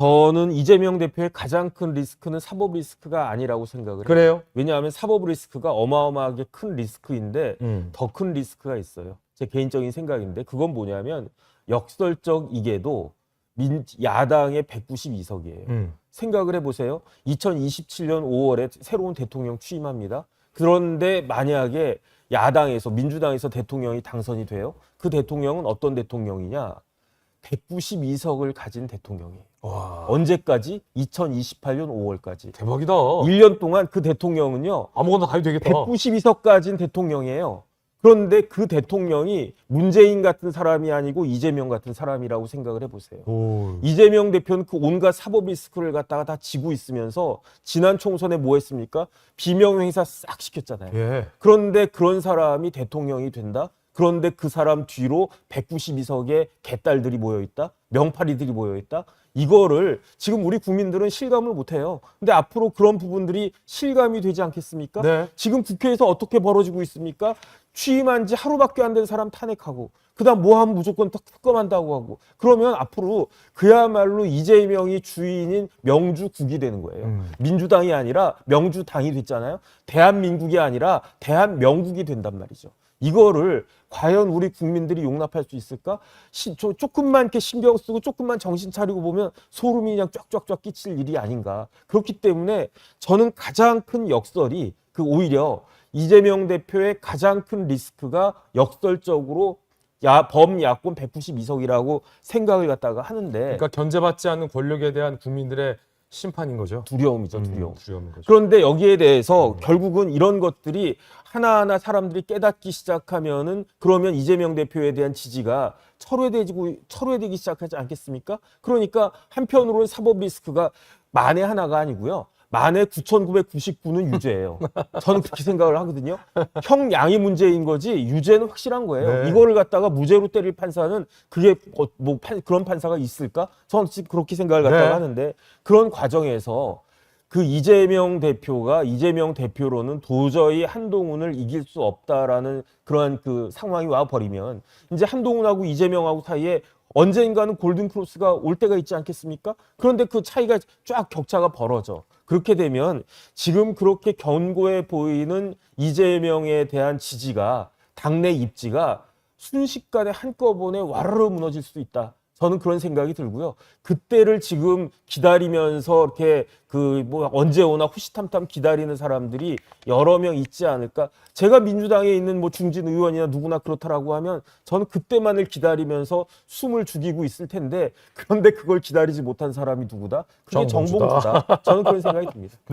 저는 이재명 대표의 가장 큰 리스크는 사법 리스크가 아니라고 생각을 해요. 그래요? 왜냐하면 사법 리스크가 어마어마하게 큰 리스크인데 음. 더 큰 리스크가 있어요. 제 개인적인 생각인데 그건 뭐냐면 역설적 이게도 민, 야당의 192석이에요. 음. 생각을 해보세요. 2027년 5월에 새로운 대통령 취임합니다. 그런데 만약에 야당에서 민주당에서 대통령이 당선이 돼요. 그 대통령은 어떤 대통령이냐? 192석을 가진 대통령이에요. 와. 언제까지? 2028년 5월까지. 대박이다. 1년 동안 그 대통령은요. 아무거나 가도 되겠다. 192석 가진 대통령이에요. 그런데 그 대통령이 문재인 같은 사람이 아니고 이재명 같은 사람이라고 생각을 해보세요. 오. 이재명 대표는 그 온갖 사법 리스크를 갖다가 다 지고 있으면서 지난 총선에 뭐 했습니까? 비명 행사 싹 시켰잖아요. 예. 그런데 그런 사람이 대통령이 된다? 그런데 그 사람 뒤로 192석의 개딸들이 모여 있다? 명파리들이 모여 있다? 이거를 지금 우리 국민들은 실감을 못 해요. 근데 앞으로 그런 부분들이 실감이 되지 않겠습니까? 네. 지금 국회에서 어떻게 벌어지고 있습니까? 취임한 지 하루밖에 안 된 사람 탄핵하고 그다음 뭐 하면 무조건 특- 특검한다고 하고 그러면 앞으로 그야말로 이재명이 주인인 명주국이 되는 거예요. 음. 민주당이 아니라 명주당이 됐잖아요. 대한민국이 아니라 대한명국이 된단 말이죠. 이거를 과연 우리 국민들이 용납할 수 있을까? 시, 저, 조금만 이렇게 신경 쓰고 조금만 정신 차리고 보면 소름이 그냥 쫙쫙쫙 끼칠 일이 아닌가. 그렇기 때문에 저는 가장 큰 역설이 그 오히려 이재명 대표의 가장 큰 리스크가 역설적으로 야, 범야권 192석이라고 생각을 갖다가 하는데 그러니까 견제받지 않는 권력에 대한 국민들의 심판인 거죠. 두려움이죠, 두려움. 음, 두려움인 거죠. 그런데 여기에 대해서 결국은 이런 것들이 하나하나 사람들이 깨닫기 시작하면은 그러면 이재명 대표에 대한 지지가 철회되고 철회되기 시작하지 않겠습니까? 그러니까 한편으로는 사법 리스크가 만에 하나가 아니고요. 만에 9,999는 유죄예요. 저는 그렇게 생각을 하거든요. 형량이 문제인 거지 유죄는 확실한 거예요. 네. 이거를 갖다가 무죄로 때릴 판사는 그게 어, 뭐 판- 그런 판사가 있을까? 저는 그렇게 생각을 갖다가 네. 하는데 그런 과정에서 그 이재명 대표가 이재명 대표로는 도저히 한동훈을 이길 수 없다라는 그러한 그 상황이 와 버리면 이제 한동훈하고 이재명하고 사이에 언젠가는 골든 크로스가 올 때가 있지 않겠습니까? 그런데 그 차이가 쫙 격차가 벌어져. 그렇게 되면 지금 그렇게 견고해 보이는 이재명에 대한 지지가 당내 입지가 순식간에 한꺼번에 와르르 무너질 수 있다. 저는 그런 생각이 들고요. 그때를 지금 기다리면서 이렇게 그 뭐 언제 오나 후시탐탐 기다리는 사람들이 여러 명 있지 않을까. 제가 민주당에 있는 뭐 중진 의원이나 누구나 그렇다라고 하면 저는 그때만을 기다리면서 숨을 죽이고 있을 텐데 그런데 그걸 기다리지 못한 사람이 누구다? 그게 정봉주다. 정봉주다. 저는 그런 생각이 듭니다.